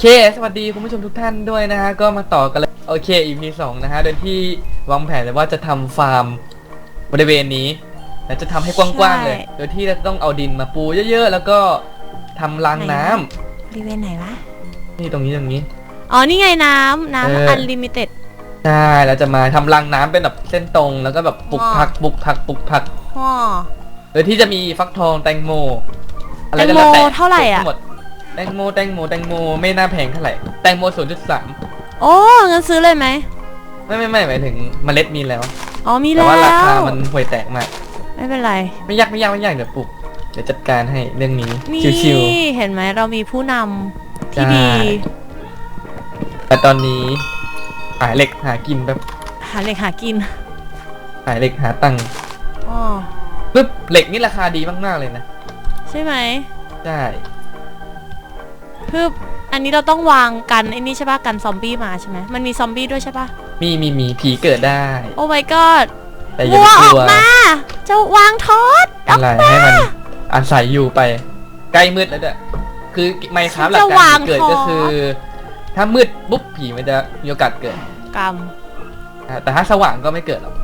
โอเค สวัสดีคุณผู้ชมทุกท่านด้วยนะฮะ ก็มาต่อกันเลย โอเค EP สองนะฮะ โดยที่วางแผนไว้ว่าจะทำฟาร์มบริเวณนี้แล้วจะทำให้กว้างๆเลยใช่โดยที่เราต้องเอาดินมาปูเยอะๆ แล้วก็ทำรางน้ำบริเวณไหนวะนี่ตรงนี้ตรงนี้ อ๋อ นี่ไงน้ำเออ น้ำอันลิมิเต็ดใช่เราจะมาทำรางน้ำเป็นแบบเส้นตรง แล้วก็แบบปลูกว้าผักปลูกผักปลูกผักฮ่อโดยที่จะมีฟักทองแตงโม อะไรก็แตงโมแล้วแต่เท่าไหร่อะทั้งหมดแตงโมแตงโมแตงโมไม่น่าแพงเท่าไหร่แตงโมศูนย์จุดสามโอ้งั้นซื้อเลยไหมไม่ไม่ไม่หมายถึงเมล็ดมีแล้วอ๋อมีแต่แล้วว่าราคามันห่วยแตกมาก ไม่เป็นไร ไม่ยากไม่ยากไม่ยากเดี๋ยวปลูกเดี๋ยวจัดการให้เรื่องนี้นี่ชิว เห็นไหมเรามีผู้นำที่ใช่ ดี ๆแต่ตอนนี้หาเหล็กหากินแบบหาเหล็กหากินหาเหล็กหาตังค์อ๋อปึ๊บเหล็กนี่ราคาดีมากๆเลยนะ ใช่ไหม ใช่ คืออันนี้เราต้องวางกันไอ้นี่ใช่ปะกันซอมบี้มาใช่ไหมมันมีซอมบี้ด้วยใช่ปะมีมีมีผีเกิดได้ โอ้ my god แต่อย่าวัวไปอกอกลัวมาจะวางทอดออกอะไรให้มันอาศัยอยู่ไป ใกล้มืดแล้วเด้อคือไมค์ครับหลักจะการวางผีเกิดทอดก็คือ ถ้ามืดปุ๊บผีมันจะมีโอกาสเกิดกรรมอ่าแต่ถ้าสว่างก็ไม่เกิดหรอก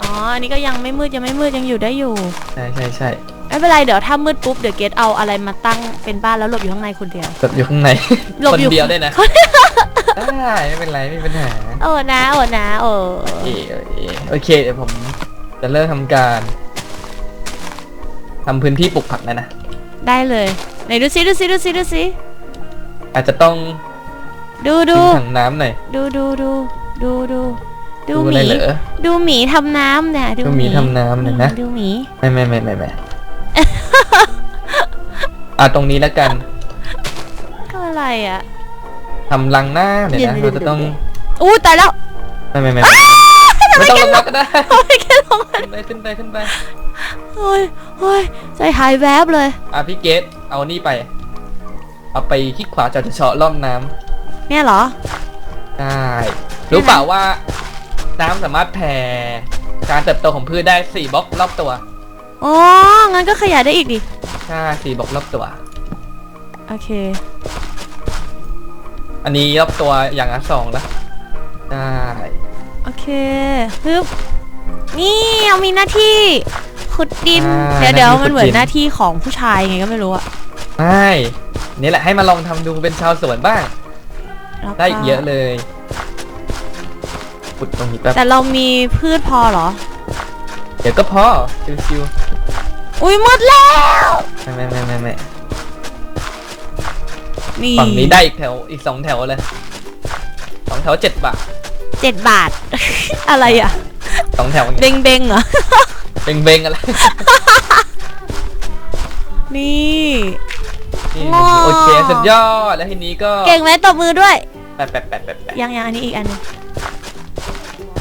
อ๋ออันนี้ก็ยังไม่มืดยังไม่มืดยังอยู่ได้อยู่ ใช่ใช่ใช่ ไม่เป็นไรเดี๋ยวถ้ามืดปุ๊บเดี๋ยวเกตเอาอะไรมาตั้งเป็นบ้านแล้วหลบอยู่ข้างในคนเดียว แบบอยู่ข้างในหลบคนอยู่ เดียวได้นะได้ไม่เป็นไรไม่มีปัญหาโอ้นะโอ้นะโอ้โอเคโอเคโอเคเดี๋ยวผมจะเริ่มทำการทำพื้นที่ปลูกผักแล้วนะ ได้เลยไหนดูซิดูซิดูซิดูซิอาจจะต้องดูดูทิ้งถังน้ำหน่อยดูดูดูดูดูดูดูหอะไรมีเหรอ ดูหมีทำน้ำเนี่ยดูหมีทำน้ำหน่อยนะ ดูหมี ไม่ไม่ไม่ไม่ไม่ อะตรงนี้แล้วกันก็อะไรอะ ทำรังหน้าเนี่ยนะเราจะต้องอู้ตายแล้วไม่ไม่ไม่ไม่ไม่ต้องลงมาก็ได้โอ้ยแค่ลงมาขึ้นไปขึ้นไปขึ้นไปโอ้ยโอ้ยใจหายแวบเลย อะพี่เกตเอานี่ไป เอาไปคลิกขวาจะจะเฉาะร่องน้ำเนี่ยเหรอได้รู้เปล่าว่าน้ำสามารถแผ่การเติบโตของพืชได้สี่บล็อกรอบตัว อ๋อ งั้นก็ขยายได้อีกดิใช่สี่บล็อกรอบตัว โอเค อันนี้รอบตัวอย่างละสองแล้วได้โอเคฮึบนี่เอามีหน้าที่ขุดดิน เดี๋ยวเดี๋ยวมันเหมือนหน้าที่ของผู้ชายไงก็ไม่รู้อะไม่นี่แหละให้มาลองทำดูเป็นชาวสวนบ้าง แล้วก็ได้อีกเยอะเลยปุดตรงนี้แป๊บแต่เรามีพืชพอเหรอ เดี๋ยวก็พอชิวอุ้ยหมดแล้ว ๆไม่ไม่ไม่ไม่ไม่นี่ฝั่งนี้ได้อีกแถวอีกสองแถวเลยสองแถวเจ็ดบาทเจ็ดบาท อะไรอะสองแถวอย่างเบเงี้ยงเบงเหรอ เบงเบงๆอะไรนี่ นี่ว้าว โอเคสุดยอดแล้วทีนี้ก็เก่งไหมตบมือด้วย แปะแปะแปะแปะแปะยังยังอันนี้อีกอันหนึง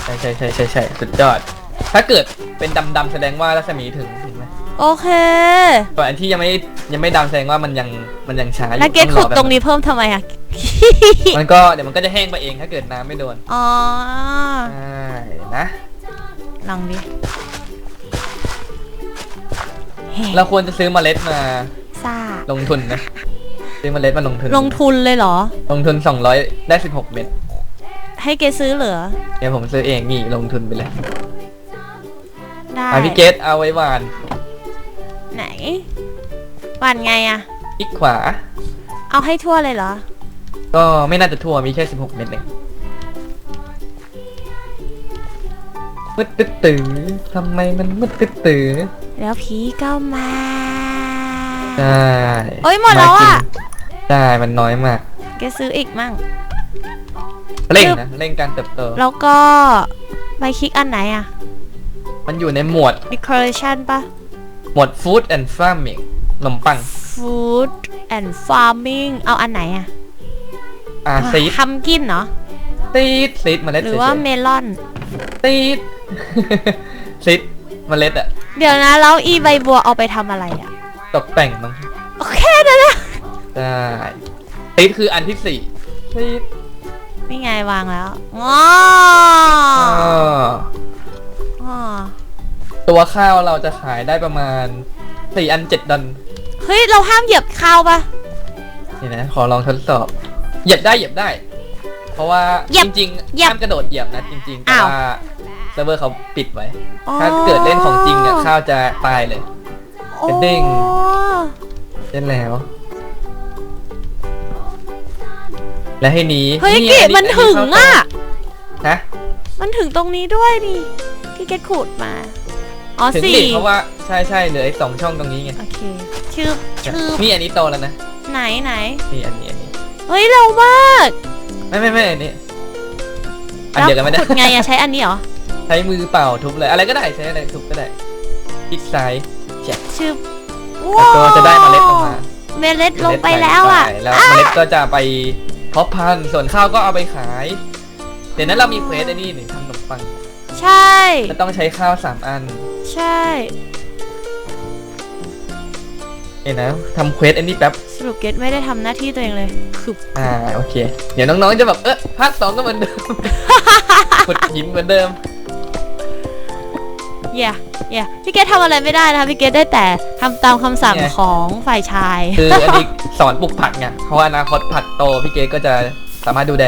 ใช่ใช่ใช่ใช่ใช่สุดยอด ถ้าเกิดเป็นดำดำๆแสดงว่ารัศมีถึงถึงไหมโอเคส่วนอันที่ยังไม่ยังไม่ดำแสดงว่ามันยังมันยังช้าอยู่แล้วเกตอขุดแบบตรงนี้เพิ่มทำไมอะมันก็เดี๋ยวมันก็จะแห้งไปเองถ้าเกิดน้ำไม่โดนอ๋อใช่นะลองดิเฮ้เราควรจะซื้อเมล็ดมาซ่าลงทุนนะซื้อเมล็ดมาลงทุน ลงทุนเลยเหรอ ลงทุน 200 ได้ 16 เม็ด ให้เกตซื้อเหลือเดี๋ยวผมซื้อเองนี่ลงทุนไปเลย ได้ อะพี่เกตเอาไว้หวานไหนหวันไงอะคลิกขวา เอาให้ทั่วเลยเหรอ ก็ไม่น่าจะทั่วมีแค่ 16 เม็ดเองมืดตึ๊ดตื้อทำไมมันมืดตึ๊ดตื้อแล้วผีก็มาใช่โอ้ยหมดแล้วอะากินใช่มันน้อยมากเกตซื้ออีกมั่ง เร่งนะเร่งการเติบโตแล้วก็ไปคลิกอันไหนอะ มันอยู่ในหมวด decoration ปะ หมวด food and farming ขนมปัง food and farming เอาอันไหนอะอ่าซีดทำกินเนาะซีดซีดเมล็ดหรือว่าเฉยเมลอนๆซีดซีดเมล็ดอะเดี๋ยวนะแล้วอีใบบัวเอาไปทำอะไรอะตกแต่งมั้งโอเคนั่นแหละได้ซีดคืออันที่สี่ซีดนี่ไงวางแล้วอ๋ออ๋ออ๋อ ตัวข้าวเราจะขายได้ประมาณสี่อันเจ็ดดอลเฮ้ย เราห้ามเหยียบข้าวปะนี่นะขอลองทดสอบ เหยียบได้เหยียบได้ เพราะว่าเหยียบจริงเหยียบๆห้ามกระโดดเหยียบนะจริงๆแต่อ้าวว่าเซิร์ฟเวอร์เขาปิดไว้อ๋อถ้าเกิดเล่นของจริงอะข้าวจะตายเลยกระเด้งอ๋อเล่นแล้ว และให้หนี้เฮ้ยกิมันถึงอะฮะมันถึงตรงนี้ด้วยนี่ที่เกดขูดมา อ๋อถึงสี่ดิเพราะว่าใช่ใช่เหลืออีกสองช่องตรงนี้ไงโอเคชื่อชื่อนี่อันนี้โตแล้วนะไหนไหนนี่อันนี้อันนี้เฮ้ยเร็วมากไม่ไม่ไม่อันนี้อันเดียวกันไม่ได้แล้วขุดไงอะใช้อันนี้เหรอใช้มือเปล่าทุบเลยอะไรก็ได้ใช้อะไรทุบก็ได้คลิกซ้ายแจกชื่อแล้วก็จะได้เมล็ดลงมาเมล็ดลงไปแล้วอะใส่แล้วเมล็ดก็จะไปเพาะพันธุ์ส่วนข้าวก็เอาไปขายเดี๋ยวนั้นเรามีเควสไอ้นี่หนึ่งทำขนมปัง ใช่จะต้องใช้ข้าวสามอัน ใช่เอ็นะทำเควสไอ้นี่แป๊บ สรุปเกดไม่ได้ทำหน้าที่ตัวเองเลยคืออ่าโอเค เดี๋ยวน้องๆจะแบบเออภาคสองก็เหมือนเดิม ขุดหินเหมือนเดิมเย่เย่พี่เกดทำอะไรไม่ได้นะคะพี่เกดได้แต่ทำตามคำสั่งไงของฝ่ายชาย คืออันนี้สอนปลูกผักไงเพราะว่าอนาคตผักโตพี่เกดก็จะสามารถดูแล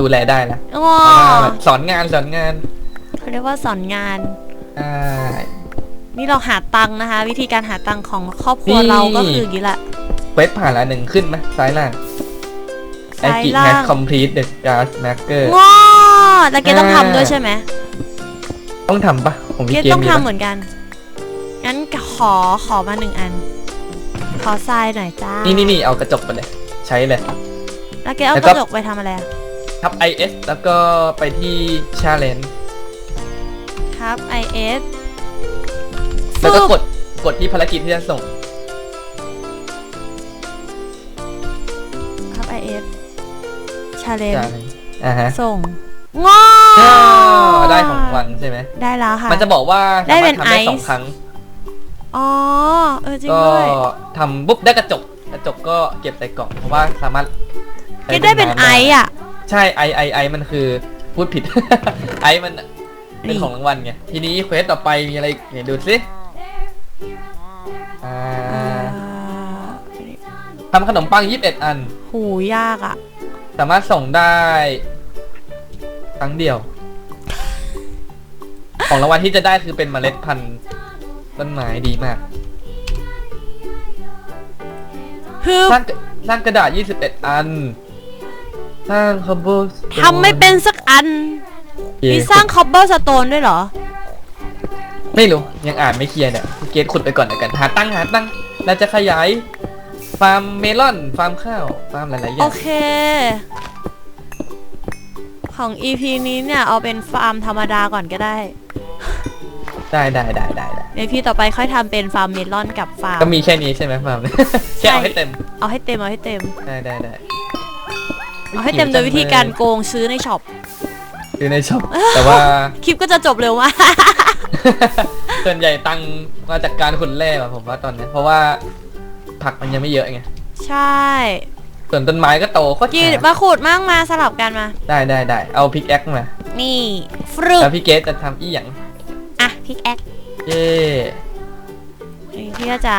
ดูแลได้นะว้าอ่าแบบสอนงานสอนงานเขาเรียกว่าสอนงานอ่า นี่เราหาตังค์นะคะ วิธีการหาตังค์ของครอบครัวนี่เราก็คืออย่างนี้แหละเควสผ่านละหนึ่งขึ้นไหมซ้ายล่างไอซ้ายกิล่าแฮงกคอมพลีทเดอะการ์ดแมกเกอร์ว้าแล้วเกดต้องอ่าทำด้วยใช่ไหมต้องทำปะผมมีเกดเกมต้องมีทำปะเหมือนกัน งั้นขอขอมาหนึ่งอัน ขอทรายหน่อยจ้านี่นี่นี่เอากระจกไปเลย ใช้เลย แล้วเกดเอาแล้วกก็ ระจกไปทำอะไรอะทับ IS แล้วก็ไปที่ชาเลนครับ IS แล้วก็ฟึบกดกดที่ภารกิจที่จะส่ง ครับ IS ชาเลนใช่อ่าฮะส่งง้ออ้าวได้ของรางวัลใช่ไหมได้แล้วค่ะ มันจะบอกว่าได้สาเป็มารถทำได้นไอซ์สองครั้ง อ๋อ เออจริงก็ด้วยทำปุ๊บได้กระจก กระจกก็เก็บใส่กล่องเพราะว่าสามารถเกดได้เป็นไอซ์อะ ใช่ไอไอไอมันคือพูดผิด ไอมันเป็นนี่ของรางวัลไง ทีนี้เควสต่อไปมีอะไรอีกเนี่ยดูสิ อ่าอ่าทำขนมปัง 21 อัน หูยากอะ สามารถส่งได้ ครั้งเดียว ของรางวัลที่จะได้คือเป็นเมล็ดพันธุ์ต้นไม้ดีมากคือสร้างกระสร้างกระดาษ 21 อัน สร้างคอมโบทำไม่เป็นสักอัน มีสร้างคอบเบอร์สโตนด้วยเหรอ ไม่รู้ ยังอ่านไม่เคลียร์เนี่ย พี่เกตขุดไปก่อนแล้วกันหาตั้งหาตั้งเราจะขยายฟาร์มเมลอนฟาร์มข้าวฟาร์มหลายๆอโอย่างเค ของ EP นี้เนี่ย เอาเป็นฟาร์มธรรมดาก่อนก็ได้ ได้ได้ได้ได้ได้ในพี่ต่อไปค่อยทำเป็นฟาร์มเมลอนกับฟาร์ม ก็มีแค่นี้ใช่ไหมฟาร์มแค่เอาให้เต็มเอาให้เต็ม เอาให้เต็ม ได้ได้ได้เอาให้เต็มโดยวิธีการโกงซื้อในช็อป คือในช็อปแต่ว่า คลิปก็จะจบเร็วมาก ส่วนใหญ่ตังค์มาจากการขุดแร่อะผมว่าตอนเนี้ยเพราะว่าผักมันยังไม่เยอะไงใช่ส่วนต้นไม้ก็โตโคตรกีช้ามาขูดมากมาสลับกันมา ได้ได้ได้เอาพิกแอคมานี่ฟรุปแล้วพี่เกตจะทำอีหยังอะพิกแอคเย่พี่ก็จะ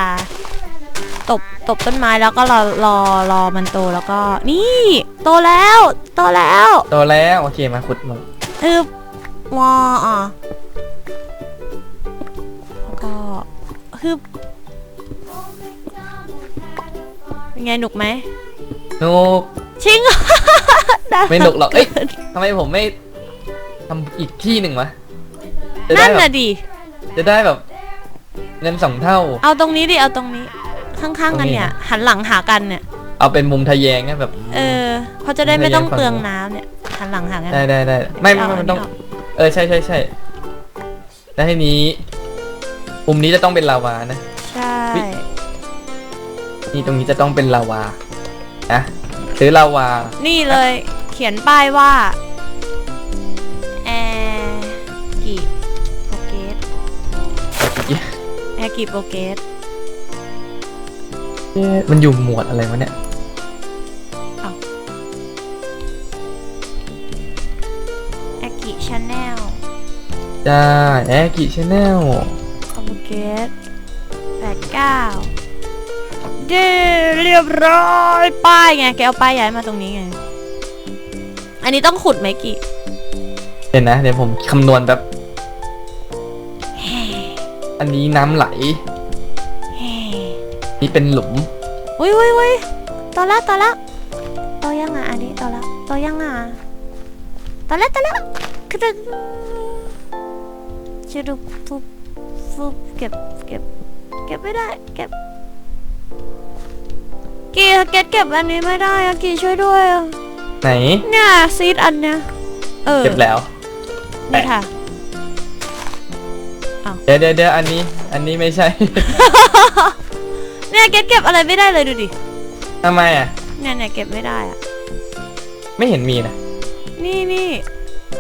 ตบตบต้นไม้แล้วก็รอรอรอมันโตแล้วก็ นี่ โตแล้ว โตแล้วโตแล้วโอเคมาขุดมาอึบว้าอะ ฮึบเป็นไงหนุกไหมนุกชิง ไม่หนุกหรอกเอ้ยทำไมผมไม่ทำอีกที่หนึ่งวะจะได้นั่นแบน่ะบดิ จะได้แบบ เงินสองเท่า เอาตรงนี้ดิ เอาตรงนี้ ข้างๆกันเนี่ยหันหลังหากันเนี่ย เอาเป็นมุมทะแยงนะแบบ เออเขาจะได้ไม่ต้องไม่ได้เปลืองน้ำเนี่ย หันหลังหากันได้ได้ได้ไม่ไม่ไม่มันต้อง เออใช่ใช่ใช่แล้วทีนี้ มุมนี้จะต้องเป็นลาวานะ ใช่อุ๊ยนี่ตรงนี้จะต้องเป็นลาวานะซื้อลาวา นี่เลยเขียนป้ายว่าแอร์กิโปเกตแอร์กิโปเกตเอ๊ะมันอยู่หมวดอะไรวะเนี่ยแอร์กิชาแนลได้แอกิชแนลโป เกตแปดเก้าเด้เรียบร้อยป้ายไงแกเอาป้ายย้ายมาตรงนี้ไง อันนี้ต้องขุดไหมกี่เดี๋ยวนะเดี๋ยวผมคำนวณแบบ อันนี้น้ำไหล นี่เป็นหลุมอุ้ยอุ้ยอุ้ยต่อละต่อละต่อยังอะอันนี้ต่อละต่อยังอะต่อละต่อละกระดึงจะดูฟุบ ฟุบเก็บเก็บ เก็บไม่ได้ เก็บกีเก็บเก็บอันนี้ไม่ได้อะกีช่วยด้วยอะไหน เนี่ยซีดอันเนี้ยเออเก็บแล้ว นี่ค่ะ เดี๋ยวเดี๋ยวเดี๋ยวอันนี้ อันนี้ไม่ใช่ เนี่ยเก็บเก็บอะไรไม่ได้เลยดูดิทำไมอะ เนี่ยเนี่ยเก็บไม่ได้อะไม่เห็นมีนะ นี่นี่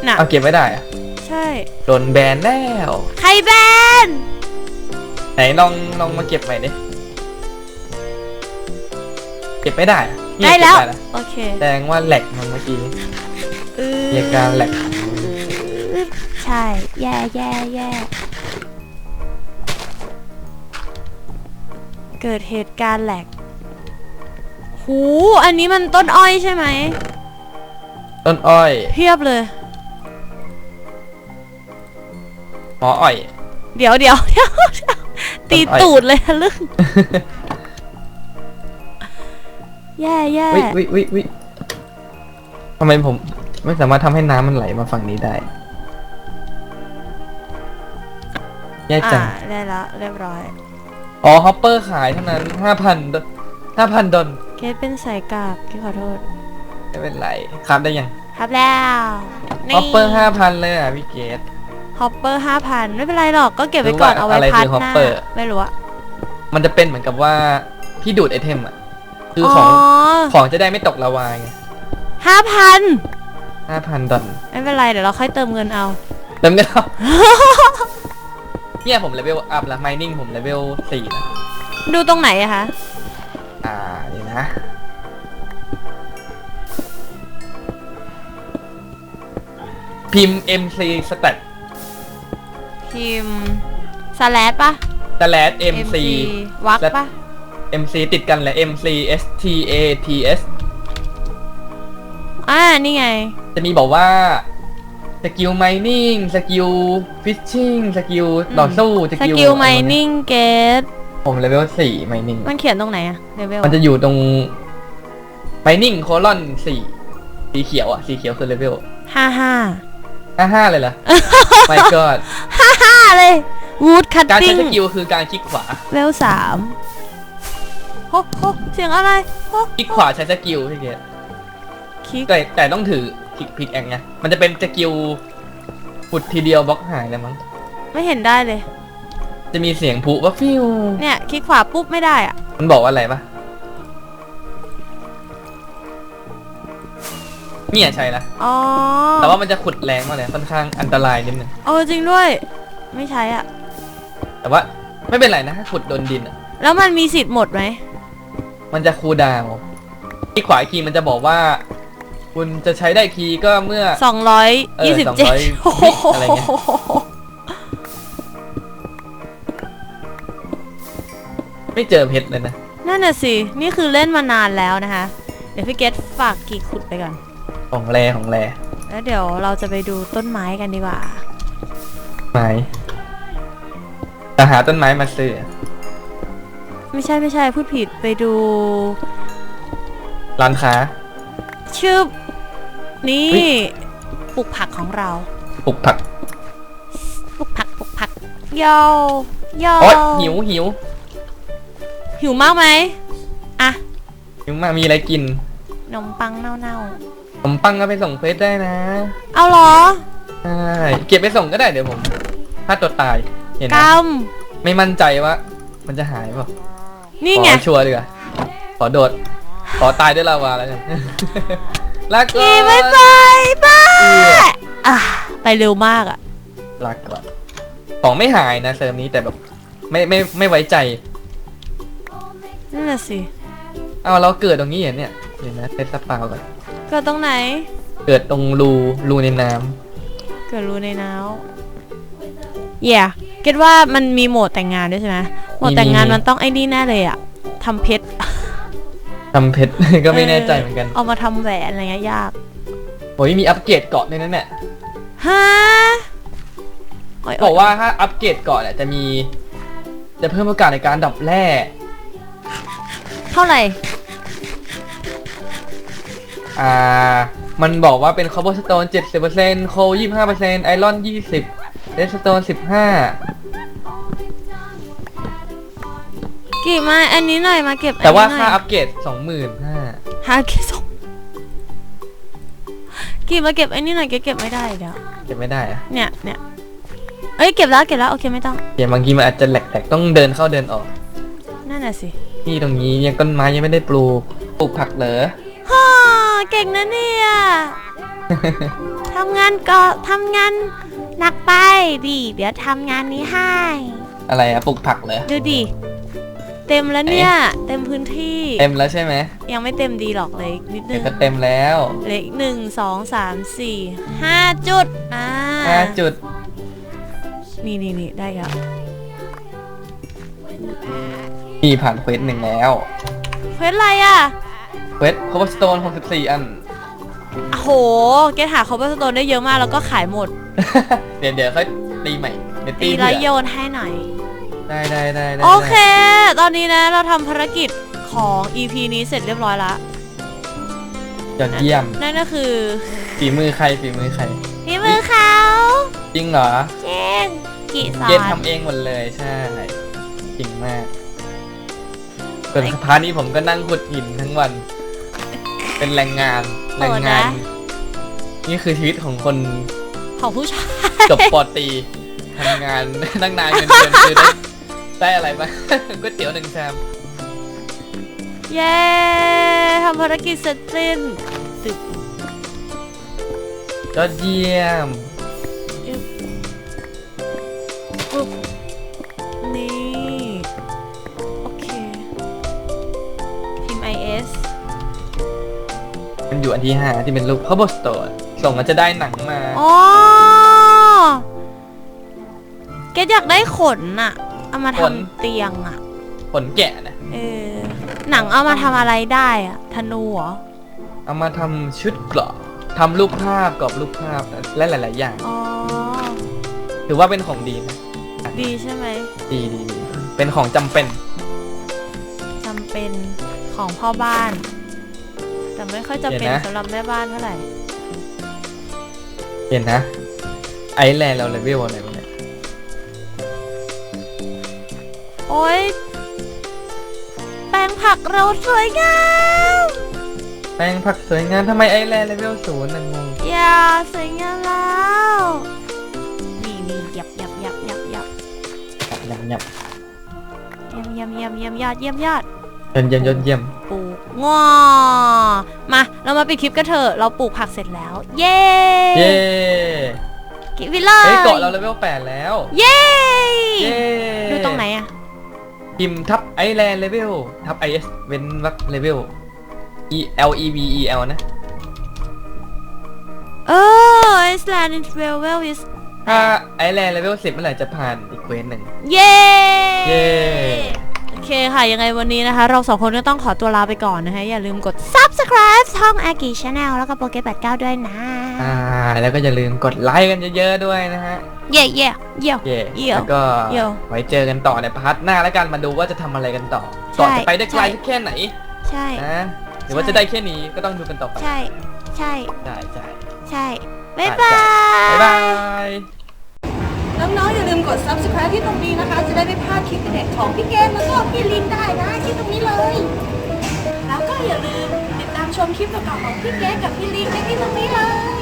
น่ะเอาเก็บไม่ได้อะ ใช่ โดนแบนแล้ว ใครแบน ไหนลองลองมาเก็บใหม่ดิเก็บไม่ได้อะเนี่ยได้แล้ว เก็บแล้วโอเคแสดงว่าแหลกมันเมื่อกี้เออมีอาการแหลกใช่ แย่แย่แย่เกิดเหตุการณ์แหลก หู อันนี้มันต้นอ้อยใช่ไหม ต้นอ้อย เพียบเลย หมออ้อย เดี๋ยวเดี๋ยวเดี๋ยวตีต้นอ้อยตูดเลยทะลึ่งแย่แย่วิวิวิวิทำไมผมไม่สามารถทำให้น้ำมันไหลมาฝั่งนี้ได้ แย่จังอ่าได้แล้วเรียบร้อย อ๋อฮอปเปอร์ขายเท่านั้นห้าพันห้าพันดอลเกดเป็นสายกากพี่ขอโทษ ไม่เป็นไร ครับได้ยัง ครับแล้วนี่ฮอปเปอร์ห้าพันเลยอะพี่เกด ฮอปเปอร์ห้าพันไม่เป็นไรหรอกก็เก็บไว้ก่อนรู้ว่าเอาไว้อะไรพัดคือหน้า hopper ไม่รู้อะมันจะเป็นเหมือนกับว่าพี่ดูดไอเทมอะคือของของจะได้ไม่ตกละวายไงห้าพันห้าพันดอลไม่เป็นไรเดี๋ยวเราค่อยเติมเงินเอาเติมเงินเอาเนี่ยผมเลเวลอัพละไมนิ่งผมเลเวลสี่นะดูตรงไหนอะคะอ่านี่นะพิมพ์ MC stat พิมพ์สแลดปะ slash MC วักปะ MC ติดกันเลย MC S T A T S อ่า นี่ไง จะมีบอกว่าสกิล mining สกิล fishing สกิลต่อสู้สสกิลกิลไมนิ่งเกตผมเลเวลสี่ mining มันเขียนตรงไหนอะเลเวลมันจะอยู่ตรง mining colon สี่สีเขียวอะสีเขียวคือเลเวลห้าห้า ห้าห้าเลยเหรอ my god ห้าเลยวูดคัตการติ้ใช้งสกิลคือการคลิกขวาเลเวลสามโฮโฮเสียงอะไรโฮคลิกขวาใช้สกิลพี่เกดคลิกแต่แต่ต้องถือคลิกผิดแองไงมันจะเป็นสกิลปุดทีเดียวบล็อกหายแล้วมั้ง ไม่เห็นได้เลย จะมีเสียงผุว่าฟิว เนี่ยคลิกขวาปุ๊บไม่ได้อะมันบอกว่าอะไรปะ เนี่ยใช่ละอ๋อแต่ว่ามันจะขุดแรงมากเลยค่อนข้างอันตรายนิดนึงเออจริงด้วย ไม่ใช้อะ แต่ว่าไม่เป็นไรนะถ้าขุดโดนดินอะแล้วมันมีสิทธิ์หมดไหมมันจะคูลดาวน์ที่ขวาอีกทีมันจะบอกว่า คุณจะใช้ได้คีย์ก็เมื่อ สองร้อยยี่สิบเจ็ด200โอ้โหอะไรเงี้ย ไม่เจอเพชรเลยนะ นั่นน่ะสิ นี่คือเล่นมานานแล้วนะคะ เดี๋ยวพี่เกตฝากกี่ขุดไปก่อน ของแรของแรแล้วเดี๋ยวเราจะไปดูต้นไม้กันดีกว่า ไม้จะหาต้นไม้มาซื้อไม่ใช่ไม่ใช่พูดผิดไปดู ร้านค้า ชื่อ นี่เฮ้ย ปลูกผักของเราปลูกผัก ปลูกผักปลูกผักโยโยโอ๊ยหิวหิวหิวมากไหมอะ หิวมากมีอะไรกินขนมปังเน่า ขนมปังก็ไปส่งเฟซได้นะๆเอาเหรอใช่เก็บไปส่งก็ได้เดี๋ยวผมถ้าตัวตาย เห็นกนะรรมไม่มั่นใจว่า มันจะหายเปล่านี่ขไงอชัวร์ดีกว่าขอโดด ขอตายด้วยลาวาแล้วกัน ลาก่อกีนบายบายบาเอื้อยอะไปเร็วมากอะ ลาก่อนของไม่หายนะเซิร์ฟนี้แต่แบบ ไม่ไม่ไม่ไว้ใจ นั่นน่ะสิ เอาเราเกิดตรงนี้เหรอเนี่ยเดี๋ยวนะเซตสปาวก่อน เกิดตรงไหน เกิดตรงรูรูในน้เกิดรูในน้ำเย่เก็ตว่ามันมีโหมดแต่งงานด้วยใช่ไหมโหมดแต่งงานมันต้องไอ้นี่แน่เลยอะทำเพชรำทำเพชร ก็ไม่แน่ใจเหมือนกันเอามาทำแหวนอะไรเงี้ยยาก โอ้ยมีอัปเกรดเกาะในนั้นเนี่ยฮะโยบอกว่าถ้าอัปเกรดเกาะเนี่ยจะมี จะเพิ่มโอกาสในการดับแร่เท่าไหร่ อ่า มันบอกว่าเป็นคอ b บ e สโตน70%โค25%ไอรอน20เลสโตน15กี่มาอันนี้หน่อยมาเก็บแต่ว่าอันนี้หค่าน่อยอัปเกรด25,000ฮะเก็บสองกี่มาเก็บไอ้นี่หน่อยเก็บเก็บไม่ได้เดี๋ยวเก็บไม่ได้อะเนี่ยเนี่ยเอ้ยเก็บแล้วเก็บแล้วโอเคไม่ต้องเกมบางทีมันอาจจะแหลกๆต้องเดินเข้าเดินออกนั่นน่ะสิที่ตรงนี้ยังต้นไม้ยังไม่ได้ปลูกปลูกผักเหรอฮ่า เก่งนะเนี่ยทำงานก็ทำงานหนักไปดิเดี๋ยวทำงานนี้ให้ อะไรอะปลูกผักเหรอดูดิ เต็มแล้วเนี่ย เต็มพื้นที่ เต็มแล้วใช่ไหม ยังไม่เต็มดีหรอกเลยอีกนิดนึเดี๋ยวงก็เต็มแล้วเหลยหนึ่งสองสามสี่ห้าจุดอ่าห้าจุด นี่นี่นี่ได้ครับมีผ่านเควสหนึ่งแล้วเควสอะไรอะ เควสคอ b บ e สโตน64 อันโห เกตหาคอเบอร์สโตนได้เยอะมากแล้วก็ขายหมด เดี๋ยวเดี๋ยวค่อยตีใหม่ เดี๋ยวตีตีเผื่แล้วอโยนให้หน่อย ได้ได้ได้ได้โอเค ตอนนี้นะเราทำภารกิจของ EP นี้เสร็จเรียบร้อยละยอดเยี่ยม นั่นก็คือฝีมือใครฝีมือใคร พี่มือเขาจริงเหรอ เจงกิสอเกมนทำเองหมดเลยใช่จริงมากส่วนพาร์ทนี้ผมก็นั่งขุดหินทั้งวัน เป็นแรงงานแรงงาน นี่คือชีวิตของคนของผู้ชายจบปอตรีทำงานนั่งนานเงินเดือนคือได้ได้อะไรบ้างก๋วยเตี๋ยวหนึ่งชามเย้ทำภารกิจเสร็จสิ้นตึกยอดเยี่ยม มันอยู่อันที่ห้าที่เป็นรูป c o b b l e Stone ส่งมันจะได้หนังมา อ๋อเกดอยากได้ขนน่ะเอามาทำเตียงอะขนแกะนะ เออ หนังเอามาทำอะไรได้อะธนูเหรอ เอามาทำชุดเกราะทำรูปภาพกรอบรูปภาพและหลาย ๆ อย่าง อ๋อ ถือว่าเป็นของดีนะดีใช่ไหมดีดีดีเป็นของจำเป็นจำเป็นของพ่อบ้าน แต่ไม่ค่อยจะเป็นเดี๋ยวนะสำหรับแม่บ้านเท่าไหร่เห็นนะ ไอแลนด์เราเลเวลอะไรวะเนี่ยโอ๊ยแปลงผักเราสวยงามแปลงผักสวยงามทำไมไอแลนด์เลเวลศูนย์นะงงอย่าสวยงามแล้วนี่นี่ยับยับยับยับยับยับยับเยี่ยมเยี่ยมเยี่ยมเยี่ยมยอดเยี่ยมยอดเยี่ยมเยี่ยมยอดเยี่ยมปลูก งอมา เรามาปิดคลิปกันเถอะ เราปลูกผักเสร็จแล้ว เย้เย้กินไปเลยเฮ้ยเกาะเราเลเวลแปดแล้วเย้เย้ดูตรงไหนอะพิมพ์ทับไอแลนด์เลเวลทับไอเอสเว้นวรรคเลเวล E L E V E L นะ เออ Iceland in level is ถ้าไอแลนด์เลเวลสิบเมื่อไหร่จะผ่านอีกเควสหนึ่ง เย้ เย้โอ เคค่ะ ยังไงวันนี้นะคะ เราสองคนก็ต้องขอตัวลาไปก่อนนะคะ อย่าลืมกด subscribe ช่อง a g i Channel แล้วก็โปเกต89ด้วยนะ อ่า แล้วก็อย่าลืมกดไลค์กันเยอะๆด้วยนะฮะ เย่เย่เย่ เย่เยี่ยวแล้วก็เยี่ยวไว้เจอกันต่อในพาร์ทหน้าแล้วกันมาดูว่าจะทำอะไรกันต่อ ใช่ต่อจะไปได้ไกลใช่ แค่ไหนใช่ นะหรือว่าจะได้แค่นี้ก็ต้องดูกันต่อไปใช่ ใช่ใช่ใช่ใช่ บ๊ายบาบ๊ายบาย น้องๆอย่าลืมกด subscribe ที่ตรงนี้นะคะ จะได้ไม่พลาดคลิปเด็ดของพี่เกมแล้วก็พี่ลินได้นะที่ตรงนี้เลย แล้วก็อย่าลืมติดตามชมคลิปเก่าๆของพี่เกมกับพี่ลินได้ที่ตรงนี้เลย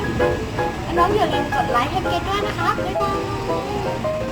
น้องๆอย่าลืมกดไลค์ให้เกมด้วยนะคะบ๊ายบาย